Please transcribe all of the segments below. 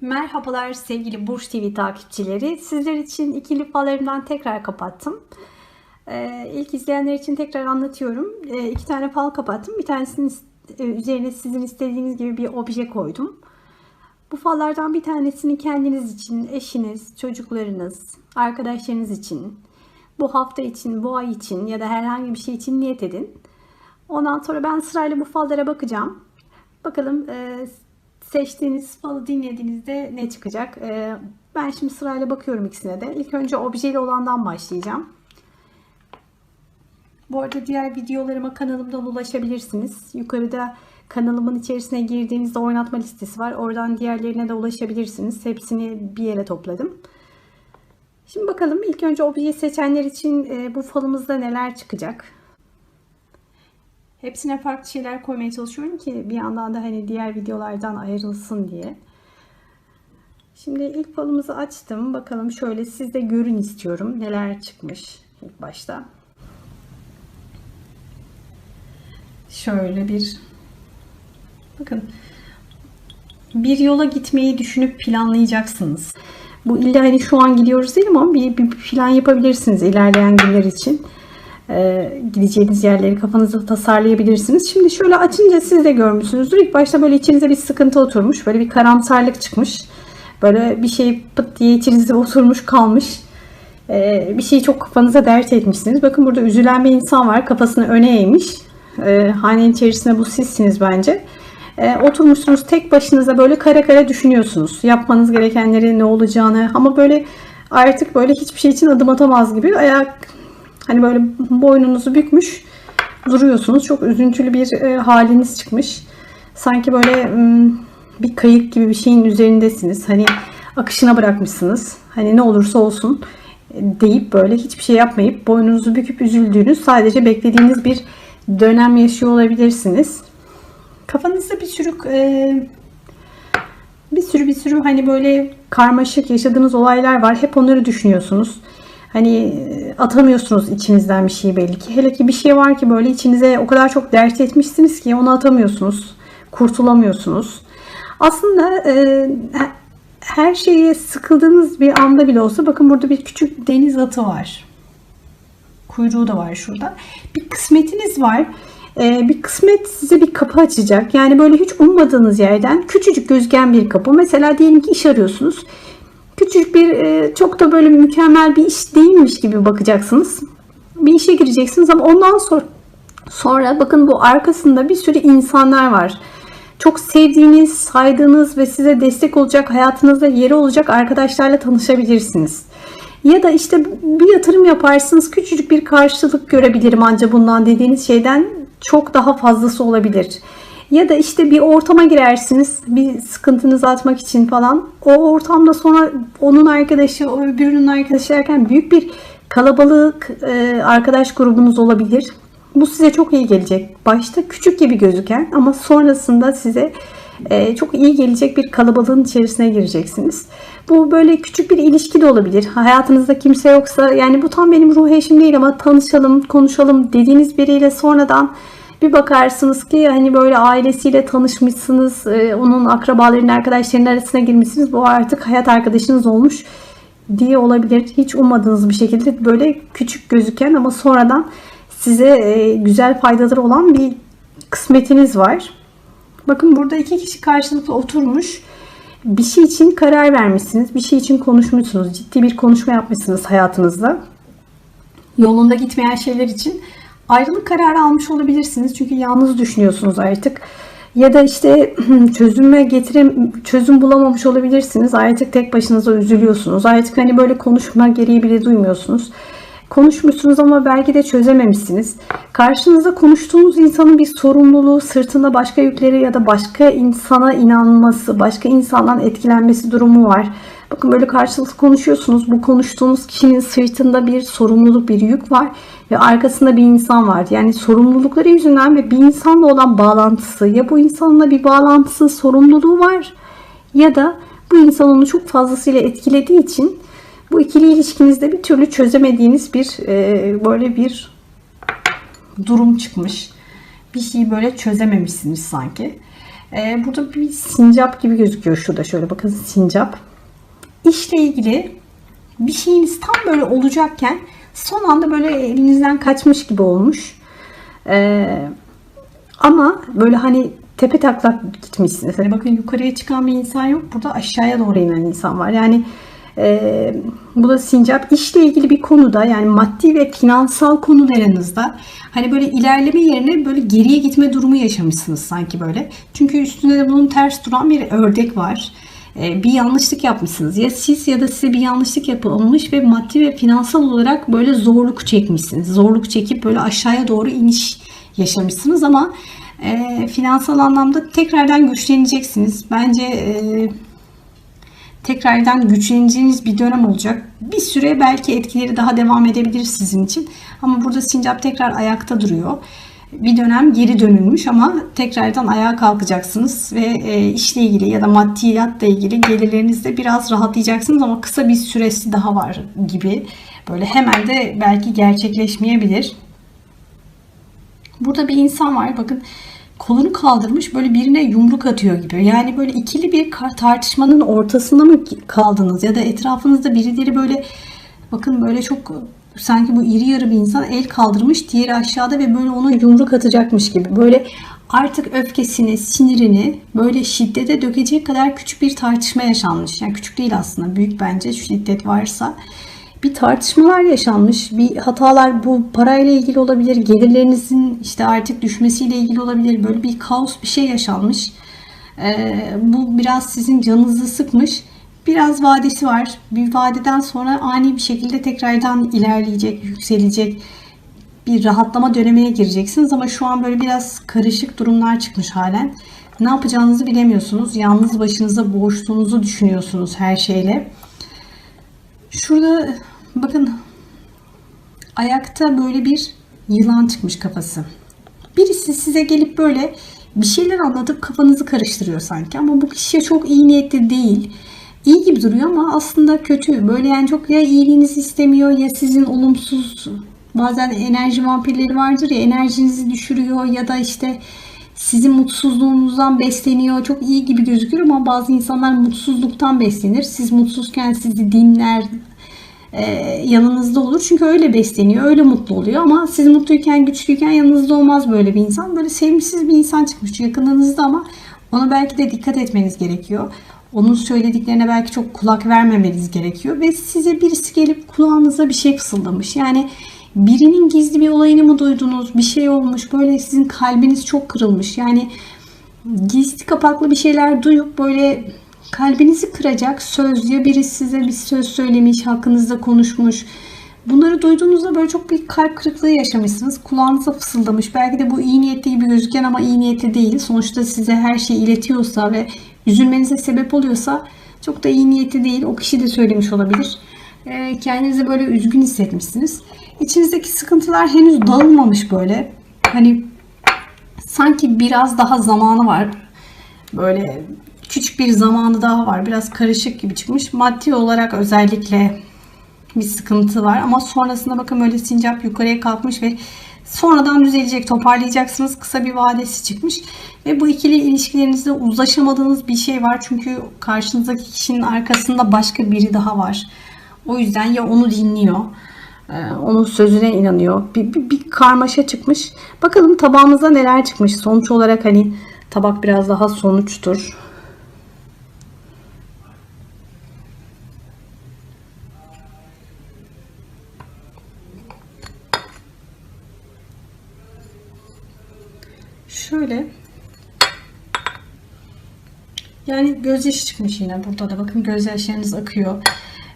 Merhabalar sevgili Burç TV takipçileri. Sizler için ikili fallarımdan tekrar kapattım. Ee, ilk izleyenler için tekrar anlatıyorum. Ee, iki tane fal kapattım. Bir tanesinin e, üzerine sizin istediğiniz gibi bir obje koydum. Bu fallardan bir tanesini kendiniz için, eşiniz, çocuklarınız, arkadaşlarınız için, bu hafta için, bu ay için ya da herhangi bir şey için niyet edin. Ondan sonra ben sırayla bu fallara bakacağım. Bakalım e, seçtiğiniz falı dinlediğinizde ne çıkacak? E, ben şimdi sırayla bakıyorum ikisine de. İlk önce objeli olandan başlayacağım. Bu arada diğer videolarıma kanalımdan ulaşabilirsiniz. Yukarıda kanalımın içerisine girdiğinizde oynatma listesi var. Oradan diğerlerine de ulaşabilirsiniz. Hepsini bir yere topladım. Şimdi bakalım ilk önce objeyi seçenler için e, bu falımızda neler çıkacak? Hepsine farklı şeyler koymaya çalışıyorum ki bir yandan da hani diğer videolardan ayrılsın diye. Şimdi ilk falımızı açtım. Bakalım şöyle siz de görün istiyorum. Neler çıkmış ilk başta. Şöyle bir bakın bir yola gitmeyi düşünüp planlayacaksınız. Bu illa hani şu an gidiyoruz değil ama bir, bir plan yapabilirsiniz ilerleyen günler için. Ee, gideceğiniz yerleri kafanızda tasarlayabilirsiniz. Şimdi şöyle açınca siz de görmüşsünüzdür. İlk başta böyle içinize bir sıkıntı oturmuş. Böyle bir karamsarlık çıkmış. Böyle bir şey pıt diye içinize oturmuş kalmış. Ee, bir şeyi çok kafanıza dert etmişsiniz. Bakın burada üzülen bir insan var. Kafasını öne eğmiş. Ee, hanenin içerisinde bu sizsiniz bence. Oturmuşsunuz tek başınıza böyle kare kare düşünüyorsunuz. Yapmanız gerekenleri ne olacağını ama böyle artık böyle hiçbir şey için adım atamaz gibi ayak hani böyle boynunuzu bükmüş duruyorsunuz. Çok üzüntülü bir e, haliniz çıkmış. Sanki böyle m, bir kayık gibi bir şeyin üzerindesiniz. Hani akışına bırakmışsınız. Hani ne olursa olsun e, deyip böyle hiçbir şey yapmayıp boynunuzu büküp üzüldüğünüz sadece beklediğiniz bir dönem yaşıyor olabilirsiniz. Kafanızda bir sürü e, bir sürü bir sürü hani böyle karmaşık yaşadığınız olaylar var. Hep onları düşünüyorsunuz. Hani e, atamıyorsunuz içinizden bir şey belli ki. Hele ki bir şey var ki böyle içinize o kadar çok dert etmişsiniz ki onu atamıyorsunuz. Kurtulamıyorsunuz. Aslında e, her şeye sıkıldığınız bir anda bile olsa bakın burada bir küçük deniz atı var. Kuyruğu da var şurada. Bir kısmetiniz var. Ee, bir kısmet size bir kapı açacak. Yani böyle hiç ummadığınız yerden küçücük gözüken bir kapı. Mesela diyelim ki iş arıyorsunuz. Küçücük bir e, çok da böyle mükemmel bir iş değilmiş gibi bakacaksınız. Bir işe gireceksiniz ama ondan sonra sonra bakın bu arkasında bir sürü insanlar var. Çok sevdiğiniz, saydığınız ve size destek olacak, hayatınızda yeri olacak arkadaşlarla tanışabilirsiniz. Ya da işte bir yatırım yaparsınız, küçücük bir karşılık görebilirim ancak bundan dediğiniz şeyden çok daha fazlası olabilir. Ya da işte bir ortama girersiniz bir sıkıntınızı atmak için falan. O ortamda sonra onun arkadaşı, o öbürünün arkadaşı derken büyük bir kalabalık e, arkadaş grubunuz olabilir. Bu size çok iyi gelecek. Başta küçük gibi gözüken ama sonrasında size e, çok iyi gelecek bir kalabalığın içerisine gireceksiniz. Bu böyle küçük bir ilişki de olabilir. Hayatınızda kimse yoksa yani bu tam benim ruh eşim değil ama tanışalım, konuşalım dediğiniz biriyle sonradan bir bakarsınız ki hani böyle ailesiyle tanışmışsınız, e, onun akrabalarının, arkadaşlarının arasına girmişsiniz. Bu artık hayat arkadaşınız olmuş diye olabilir. Hiç ummadığınız bir şekilde böyle küçük gözüken ama sonradan size e, güzel faydaları olan bir kısmetiniz var. Bakın burada iki kişi karşılıklı oturmuş. Bir şey için karar vermişsiniz. Bir şey için konuşmuşsunuz. Ciddi bir konuşma yapmışsınız hayatınızda. Yolunda gitmeyen şeyler için ayrılık kararı almış olabilirsiniz. Çünkü yalnız düşünüyorsunuz artık. Ya da işte çözüme getirem çözüm bulamamış olabilirsiniz. Artık tek başınıza üzülüyorsunuz. Artık hani böyle konuşma gereği bile duymuyorsunuz. Konuşmuşsunuz ama belki de çözememişsiniz. Karşınızda konuştuğunuz insanın bir sorumluluğu, sırtında başka yükleri ya da başka insana inanması, başka insandan etkilenmesi durumu var. Bakın böyle karşılıklı konuşuyorsunuz. Bu konuştuğunuz kişinin sırtında bir sorumluluk, bir yük var ve arkasında bir insan var. Yani sorumlulukları yüzünden ve bir insanla olan bağlantısı ya bu insanla bir bağlantısı, sorumluluğu var ya da bu insan onu çok fazlasıyla etkilediği için bu ikili ilişkinizde bir türlü çözemediğiniz bir e, böyle bir durum çıkmış. Bir şeyi böyle çözememişsiniz sanki. Ee, burada bir sincap gibi gözüküyor şurada şöyle bakın sincap. İşle ilgili bir şeyiniz tam böyle olacakken son anda böyle elinizden kaçmış gibi olmuş. Ee, ama böyle hani tepe taklak gitmişsiniz. Hani bakın yukarıya çıkan bir insan yok. Burada aşağıya doğru inen insan var. Yani e, bu da sincap işle ilgili bir konuda yani maddi ve finansal konularınızda hani böyle ilerleme yerine böyle geriye gitme durumu yaşamışsınız sanki böyle. Çünkü üstünde de bunun ters duran bir ördek var. E, bir yanlışlık yapmışsınız. Ya siz ya da size bir yanlışlık yapılmış ve maddi ve finansal olarak böyle zorluk çekmişsiniz. Zorluk çekip böyle aşağıya doğru iniş yaşamışsınız ama e, finansal anlamda tekrardan güçleneceksiniz. Bence e, tekrardan güçleneceğiniz bir dönem olacak. Bir süre belki etkileri daha devam edebilir sizin için. Ama burada sincap tekrar ayakta duruyor. Bir dönem geri dönülmüş ama tekrardan ayağa kalkacaksınız ve e, işle ilgili ya da maddiyatla ilgili gelirlerinizde biraz rahatlayacaksınız ama kısa bir süresi daha var gibi. Böyle hemen de belki gerçekleşmeyebilir. Burada bir insan var. Bakın kolunu kaldırmış böyle birine yumruk atıyor gibi. Yani böyle ikili bir tartışmanın ortasında mı kaldınız ya da etrafınızda birileri böyle bakın böyle çok sanki bu iri yarı bir insan el kaldırmış diğeri aşağıda ve böyle ona yumruk atacakmış gibi. Böyle artık öfkesini, sinirini böyle şiddete dökecek kadar küçük bir tartışma yaşanmış. Yani küçük değil aslında büyük bence şiddet varsa bir tartışmalar yaşanmış. Bir hatalar bu parayla ilgili olabilir. Gelirlerinizin işte artık düşmesiyle ilgili olabilir. Böyle bir kaos bir şey yaşanmış. Ee, bu biraz sizin canınızı sıkmış. Biraz vadesi var. Bir vadeden sonra ani bir şekilde tekrardan ilerleyecek, yükselecek bir rahatlama dönemine gireceksiniz ama şu an böyle biraz karışık durumlar çıkmış halen. Ne yapacağınızı bilemiyorsunuz. Yalnız başınıza boğuştuğunuzu düşünüyorsunuz her şeyle. Şurada bakın ayakta böyle bir yılan çıkmış kafası. Birisi size gelip böyle bir şeyler anlatıp kafanızı karıştırıyor sanki ama bu kişiye çok iyi niyetli değil. İyi gibi duruyor ama aslında kötü. Böyle yani çok ya iyiliğinizi istemiyor ya sizin olumsuz bazen enerji vampirleri vardır ya enerjinizi düşürüyor ya da işte sizin mutsuzluğunuzdan besleniyor. Çok iyi gibi gözükür ama bazı insanlar mutsuzluktan beslenir. Siz mutsuzken sizi dinler, yanınızda olur. Çünkü öyle besleniyor, öyle mutlu oluyor ama siz mutluyken, güçlüyken yanınızda olmaz böyle bir insan. Böyle sevimsiz bir insan çıkmış yakınınızda ama ona belki de dikkat etmeniz gerekiyor. Onun söylediklerine belki çok kulak vermemeniz gerekiyor ve size birisi gelip kulağınıza bir şey fısıldamış. Yani birinin gizli bir olayını mı duydunuz? Bir şey olmuş. Böyle sizin kalbiniz çok kırılmış. Yani gizli kapaklı bir şeyler duyup böyle kalbinizi kıracak söz ya biri size bir söz söylemiş, hakkınızda konuşmuş. Bunları duyduğunuzda böyle çok bir kalp kırıklığı yaşamışsınız. Kulağınıza fısıldamış. Belki de bu iyi niyetli gibi gözüken ama iyi niyetli değil. Sonuçta size her şeyi iletiyorsa ve üzülmenize sebep oluyorsa çok da iyi niyetli değil. O kişi de söylemiş olabilir. Ee, kendinizi böyle üzgün hissetmişsiniz. İçinizdeki sıkıntılar henüz dağılmamış böyle. Hani sanki biraz daha zamanı var. Böyle küçük bir zamanı daha var. Biraz karışık gibi çıkmış. Maddi olarak özellikle bir sıkıntı var. Ama sonrasında bakın böyle sincap yukarıya kalkmış ve sonradan düzelecek, toparlayacaksınız. Kısa bir vadesi çıkmış. Ve bu ikili ilişkilerinizde uzlaşamadığınız bir şey var. Çünkü karşınızdaki kişinin arkasında başka biri daha var. O yüzden ya onu dinliyor, e, onun sözüne inanıyor. Bir, bir, bir karmaşa çıkmış. Bakalım tabağımıza neler çıkmış. Sonuç olarak hani tabak biraz daha sonuçtur. Şöyle yani gözyaşı çıkmış yine burada da bakın gözyaşlarınız akıyor.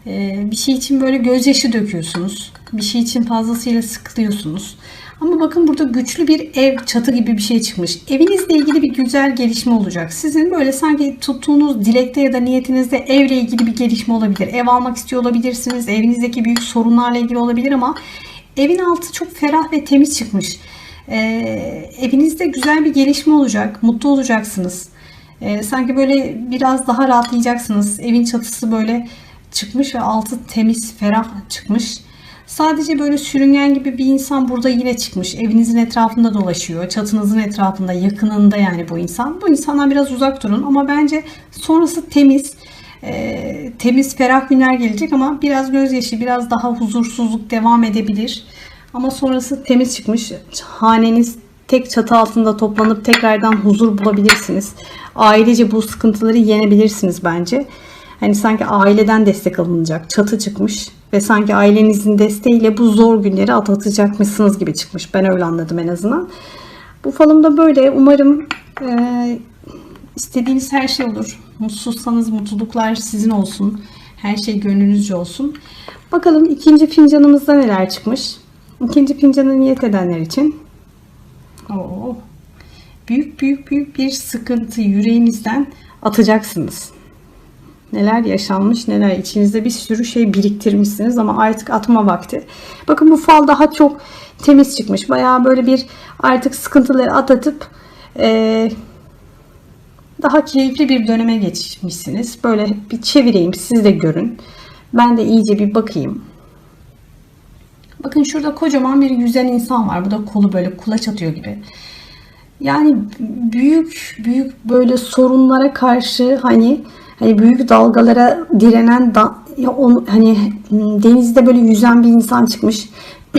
Ee, bir şey için böyle gözyaşı döküyorsunuz. Bir şey için fazlasıyla sıkılıyorsunuz. Ama bakın burada güçlü bir ev çatı gibi bir şey çıkmış. Evinizle ilgili bir güzel gelişme olacak. Sizin böyle sanki tuttuğunuz dilekte ya da niyetinizde evle ilgili bir gelişme olabilir. Ev almak istiyor olabilirsiniz. Evinizdeki büyük sorunlarla ilgili olabilir ama evin altı çok ferah ve temiz çıkmış. Ee, evinizde güzel bir gelişme olacak. Mutlu olacaksınız. Ee, sanki böyle biraz daha rahatlayacaksınız. Evin çatısı böyle çıkmış ve altı temiz, ferah çıkmış. Sadece böyle sürüngen gibi bir insan burada yine çıkmış. Evinizin etrafında dolaşıyor. Çatınızın etrafında, yakınında yani bu insan. Bu insandan biraz uzak durun ama bence sonrası temiz. e, temiz, ferah günler gelecek ama biraz gözyaşı, biraz daha huzursuzluk devam edebilir. Ama sonrası temiz çıkmış. Haneniz tek çatı altında toplanıp tekrardan huzur bulabilirsiniz. Ailece bu sıkıntıları yenebilirsiniz bence. Hani sanki aileden destek alınacak. Çatı çıkmış ve sanki ailenizin desteğiyle bu zor günleri atlatacakmışsınız gibi çıkmış. Ben öyle anladım en azından. Bu falımda böyle. Umarım e, istediğiniz her şey olur. Mutsuzsanız mutluluklar sizin olsun. Her şey gönlünüzce olsun. Bakalım ikinci fincanımızda neler çıkmış. İkinci fincanı niyet edenler için. Oo, büyük büyük büyük bir sıkıntı yüreğinizden atacaksınız. Neler yaşanmış, neler içinizde bir sürü şey biriktirmişsiniz ama artık atma vakti. Bakın bu fal daha çok temiz çıkmış. Bayağı böyle bir artık sıkıntıları atlatıp eee, daha keyifli bir döneme geçmişsiniz. Böyle bir çevireyim siz de görün. Ben de iyice bir bakayım. Bakın şurada kocaman bir yüzen insan var. Bu da kolu böyle kulaç atıyor gibi. Yani büyük büyük böyle sorunlara karşı hani hani büyük dalgalara direnen da, ya onu, hani denizde böyle yüzen bir insan çıkmış.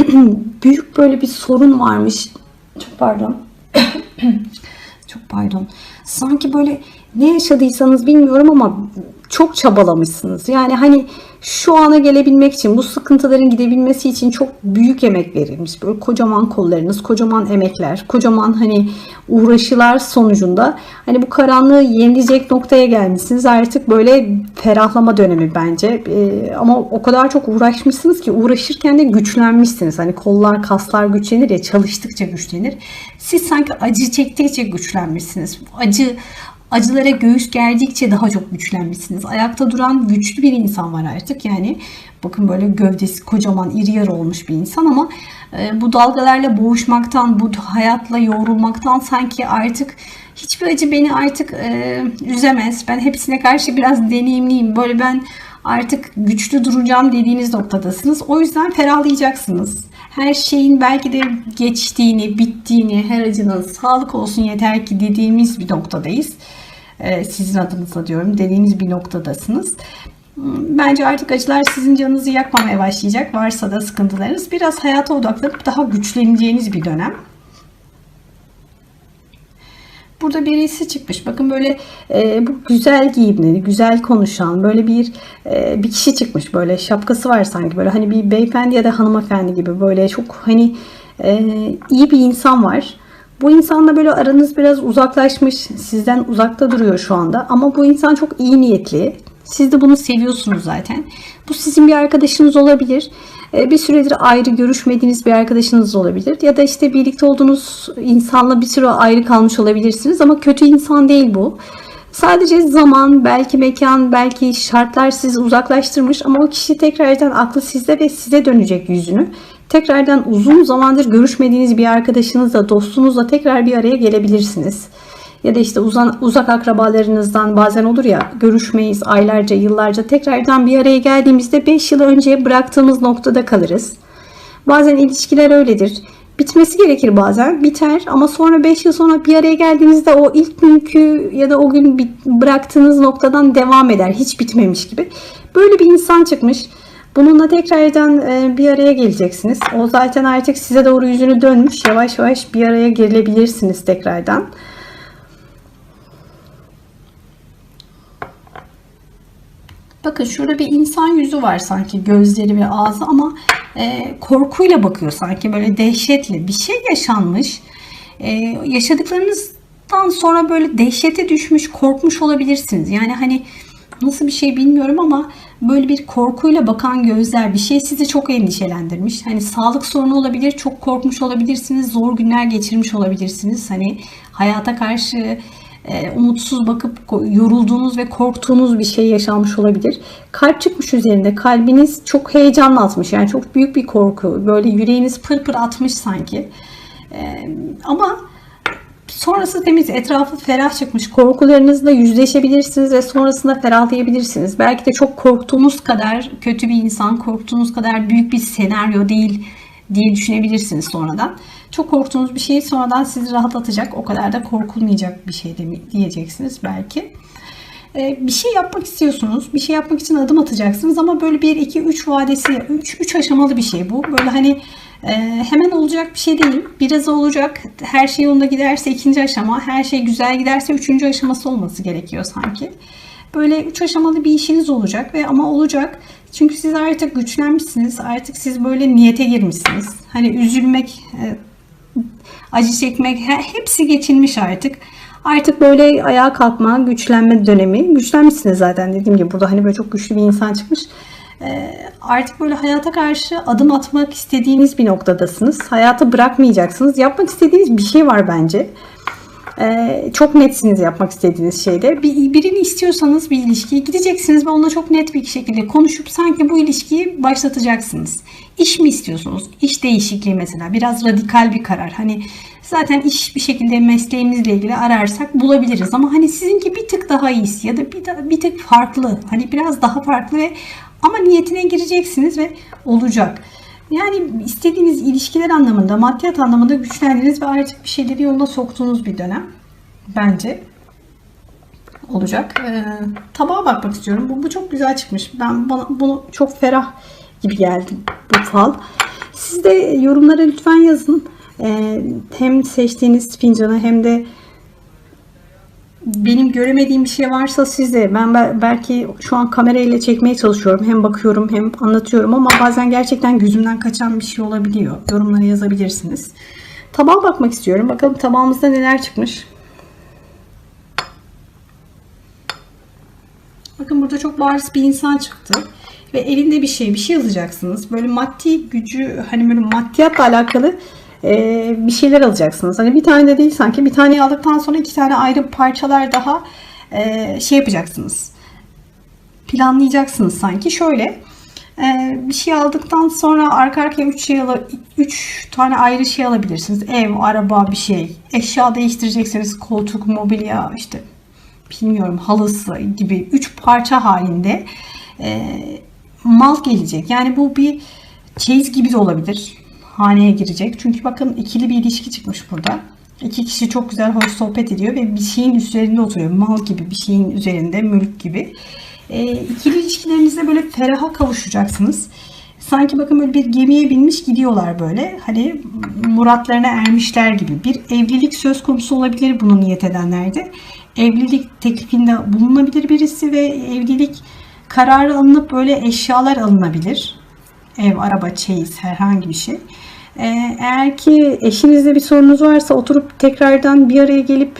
büyük böyle bir sorun varmış. Çok pardon. Çok pardon. Sanki böyle ne yaşadıysanız bilmiyorum ama çok çabalamışsınız. Yani hani şu ana gelebilmek için, bu sıkıntıların gidebilmesi için çok büyük emek verilmiş. Böyle kocaman kollarınız, kocaman emekler, kocaman hani uğraşılar sonucunda hani bu karanlığı yenileyecek noktaya gelmişsiniz. Artık böyle ferahlama dönemi bence. Ee, ama o kadar çok uğraşmışsınız ki uğraşırken de güçlenmişsiniz. Hani kollar, kaslar güçlenir ya çalıştıkça güçlenir. Siz sanki acı çektikçe güçlenmişsiniz. Acı acılara göğüs gerdikçe daha çok güçlenmişsiniz. Ayakta duran güçlü bir insan var artık. Yani bakın böyle gövdesi kocaman iri yarı olmuş bir insan ama e, bu dalgalarla boğuşmaktan, bu hayatla yoğrulmaktan sanki artık hiçbir acı beni artık e, üzemez. Ben hepsine karşı biraz deneyimliyim. Böyle ben artık güçlü duracağım dediğiniz noktadasınız. O yüzden ferahlayacaksınız. Her şeyin belki de geçtiğini, bittiğini, her acının sağlık olsun yeter ki dediğimiz bir noktadayız. Ee, sizin adınıza diyorum dediğiniz bir noktadasınız. Bence artık acılar sizin canınızı yakmamaya başlayacak. Varsa da sıkıntılarınız biraz hayata odaklanıp daha güçleneceğiniz bir dönem. Burada birisi çıkmış. Bakın böyle e, bu güzel giyimli, güzel konuşan böyle bir e, bir kişi çıkmış. Böyle şapkası var sanki böyle hani bir beyefendi ya da hanımefendi gibi böyle çok hani e, iyi bir insan var. Bu insanla böyle aranız biraz uzaklaşmış. Sizden uzakta duruyor şu anda. Ama bu insan çok iyi niyetli. Siz de bunu seviyorsunuz zaten. Bu sizin bir arkadaşınız olabilir. Ee, Bir süredir ayrı görüşmediğiniz bir arkadaşınız olabilir. Ya da işte birlikte olduğunuz insanla bir süre ayrı kalmış olabilirsiniz. Ama kötü insan değil bu. Sadece zaman, belki mekan, belki şartlar sizi uzaklaştırmış ama o kişi tekrardan aklı sizde ve size dönecek yüzünü. Tekrardan uzun zamandır görüşmediğiniz bir arkadaşınızla, dostunuzla tekrar bir araya gelebilirsiniz. Ya da işte uzan, uzak akrabalarınızdan bazen olur ya görüşmeyiz aylarca, yıllarca tekrardan bir araya geldiğimizde 5 yıl önce bıraktığımız noktada kalırız. Bazen ilişkiler öyledir. Bitmesi gerekir bazen. Biter ama sonra 5 yıl sonra bir araya geldiğinizde o ilk günkü ya da o gün bıraktığınız noktadan devam eder. Hiç bitmemiş gibi. Böyle bir insan çıkmış. Bununla tekrardan e, bir araya geleceksiniz. O zaten artık size doğru yüzünü dönmüş. Yavaş yavaş bir araya gelebilirsiniz tekrardan. Bakın şurada bir insan yüzü var sanki gözleri ve ağzı ama e, korkuyla bakıyor sanki böyle dehşetli bir şey yaşanmış. E, yaşadıklarınızdan sonra böyle dehşete düşmüş korkmuş olabilirsiniz. Yani hani nasıl bir şey bilmiyorum ama böyle bir korkuyla bakan gözler bir şey sizi çok endişelendirmiş. Hani sağlık sorunu olabilir, çok korkmuş olabilirsiniz, zor günler geçirmiş olabilirsiniz. Hani hayata karşı e, umutsuz bakıp yorulduğunuz ve korktuğunuz bir şey yaşanmış olabilir. Kalp çıkmış üzerinde. Kalbiniz çok heyecanlı atmış. Yani çok büyük bir korku. Böyle yüreğiniz pır pır atmış sanki. E, ama Sonrası temiz, etrafı ferah çıkmış. Korkularınızla yüzleşebilirsiniz ve sonrasında ferahlayabilirsiniz. Belki de çok korktuğunuz kadar kötü bir insan, korktuğunuz kadar büyük bir senaryo değil diye düşünebilirsiniz sonradan. Çok korktuğunuz bir şey sonradan sizi rahatlatacak. O kadar da korkulmayacak bir şey de diyeceksiniz belki. Ee, bir şey yapmak istiyorsunuz. Bir şey yapmak için adım atacaksınız ama böyle 1 2 3 vadesi 3 3 aşamalı bir şey bu. Böyle hani e, hemen olacak bir şey değil. Biraz olacak. Her şey yolunda giderse ikinci aşama, her şey güzel giderse üçüncü aşaması olması gerekiyor sanki. Böyle üç aşamalı bir işiniz olacak ve ama olacak. Çünkü siz artık güçlenmişsiniz. Artık siz böyle niyete girmişsiniz. Hani üzülmek, e, acı çekmek hepsi geçilmiş artık. Artık böyle ayağa kalkma, güçlenme dönemi. Güçlenmişsiniz zaten dediğim gibi. Burada hani böyle çok güçlü bir insan çıkmış. Ee, artık böyle hayata karşı adım atmak istediğiniz bir noktadasınız. Hayatı bırakmayacaksınız. Yapmak istediğiniz bir şey var bence. Ee, çok netsiniz yapmak istediğiniz şeyde. Bir, birini istiyorsanız bir ilişkiye gideceksiniz ve onunla çok net bir şekilde konuşup sanki bu ilişkiyi başlatacaksınız. İş mi istiyorsunuz? İş değişikliği mesela. Biraz radikal bir karar. Hani zaten iş bir şekilde mesleğimizle ilgili ararsak bulabiliriz. Ama hani sizinki bir tık daha iyisi ya da bir, bir tık farklı. Hani biraz daha farklı ve ama niyetine gireceksiniz ve olacak. Yani istediğiniz ilişkiler anlamında, maddiyat anlamında güçlendiniz ve artık bir şeyleri yoluna soktuğunuz bir dönem. Bence olacak. Ee, tabağa bakmak istiyorum. Bu, bu çok güzel çıkmış. Ben bana bunu çok ferah gibi geldi bu fal. Siz de yorumlara lütfen yazın. Ee, hem seçtiğiniz fincanı hem de benim göremediğim bir şey varsa size ben belki şu an kamerayla çekmeye çalışıyorum. Hem bakıyorum hem anlatıyorum ama bazen gerçekten gözümden kaçan bir şey olabiliyor. Yorumlara yazabilirsiniz. Tabağa bakmak istiyorum. Bakalım tabağımızda neler çıkmış. Bakın burada çok bariz bir insan çıktı. Ve elinde bir şey, bir şey alacaksınız. Böyle maddi gücü, hani böyle maddiyatla alakalı e, bir şeyler alacaksınız. Hani bir tane de değil sanki bir tane aldıktan sonra iki tane ayrı parçalar daha e, şey yapacaksınız. Planlayacaksınız sanki. Şöyle e, bir şey aldıktan sonra arka arkaya 3 şey ala, 3 tane ayrı şey alabilirsiniz. Ev, araba, bir şey. Eşya değiştireceksiniz. Koltuk, mobilya, işte bilmiyorum halısı gibi 3 parça halinde e, mal gelecek. Yani bu bir çeyiz gibi de olabilir haneye girecek. Çünkü bakın ikili bir ilişki çıkmış burada. İki kişi çok güzel hoş sohbet ediyor ve bir şeyin üzerinde oturuyor. Mal gibi bir şeyin üzerinde, mülk gibi. E, ikili ilişkilerinizde böyle feraha kavuşacaksınız. Sanki bakın böyle bir gemiye binmiş gidiyorlar böyle. Hani muratlarına ermişler gibi. Bir evlilik söz konusu olabilir bunu niyet edenlerde. Evlilik teklifinde bulunabilir birisi ve evlilik kararı alınıp böyle eşyalar alınabilir. Ev, araba, çeyiz herhangi bir şey. Ee, eğer ki eşinizle bir sorunuz varsa oturup tekrardan bir araya gelip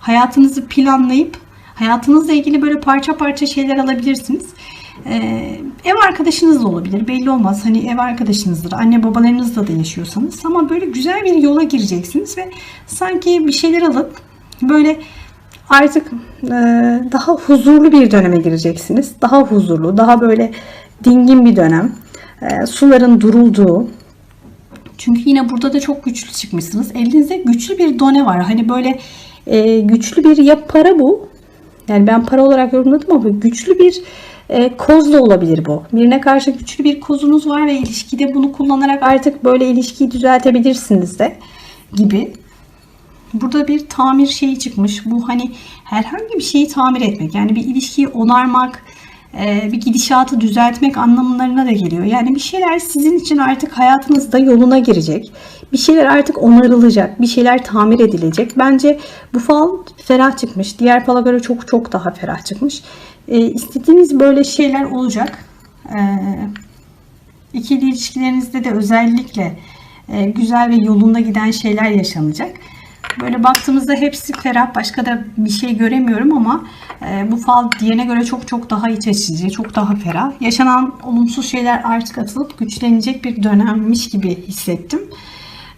hayatınızı planlayıp hayatınızla ilgili böyle parça parça şeyler alabilirsiniz. Ee, ev arkadaşınız da olabilir. Belli olmaz. Hani ev arkadaşınızdır. Anne babalarınızla da yaşıyorsanız. Ama böyle güzel bir yola gireceksiniz ve sanki bir şeyler alıp böyle artık e, daha huzurlu bir döneme gireceksiniz. Daha huzurlu, daha böyle dingin bir dönem. E, suların durulduğu, çünkü yine burada da çok güçlü çıkmışsınız. Elinizde güçlü bir done var. Hani böyle e, güçlü bir ya para bu. Yani ben para olarak yorumladım ama güçlü bir e, koz da olabilir bu. Birine karşı güçlü bir kozunuz var ve ilişkide bunu kullanarak artık böyle ilişkiyi düzeltebilirsiniz de gibi. Burada bir tamir şeyi çıkmış. Bu hani herhangi bir şeyi tamir etmek. Yani bir ilişkiyi onarmak, bir gidişatı düzeltmek anlamlarına da geliyor. Yani bir şeyler sizin için artık hayatınızda yoluna girecek. Bir şeyler artık onarılacak. Bir şeyler tamir edilecek. Bence bu fal ferah çıkmış. Diğer fala göre çok çok daha ferah çıkmış. E, istediğiniz böyle şeyler olacak. E, ikili ilişkilerinizde de özellikle e, güzel ve yolunda giden şeyler yaşanacak. Böyle baktığımızda hepsi ferah. Başka da bir şey göremiyorum ama e, bu fal diğerine göre çok çok daha iç açıcı, çok daha ferah. Yaşanan olumsuz şeyler artık atılıp güçlenecek bir dönemmiş gibi hissettim.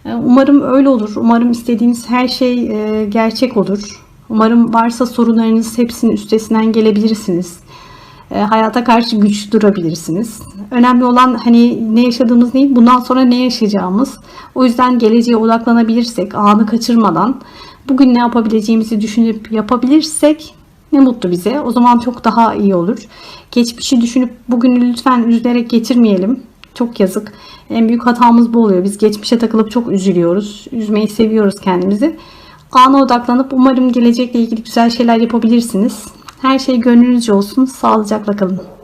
E, umarım öyle olur. Umarım istediğiniz her şey e, gerçek olur. Umarım varsa sorunlarınız hepsinin üstesinden gelebilirsiniz. E, hayata karşı güçlü durabilirsiniz. Önemli olan hani ne yaşadığımız değil, bundan sonra ne yaşayacağımız. O yüzden geleceğe odaklanabilirsek, anı kaçırmadan bugün ne yapabileceğimizi düşünüp yapabilirsek ne mutlu bize. O zaman çok daha iyi olur. Geçmişi düşünüp bugünü lütfen üzülerek getirmeyelim. Çok yazık. En büyük hatamız bu oluyor. Biz geçmişe takılıp çok üzülüyoruz. Üzmeyi seviyoruz kendimizi. Ana odaklanıp umarım gelecekle ilgili güzel şeyler yapabilirsiniz. Her şey gönlünüzce olsun. Sağlıcakla kalın.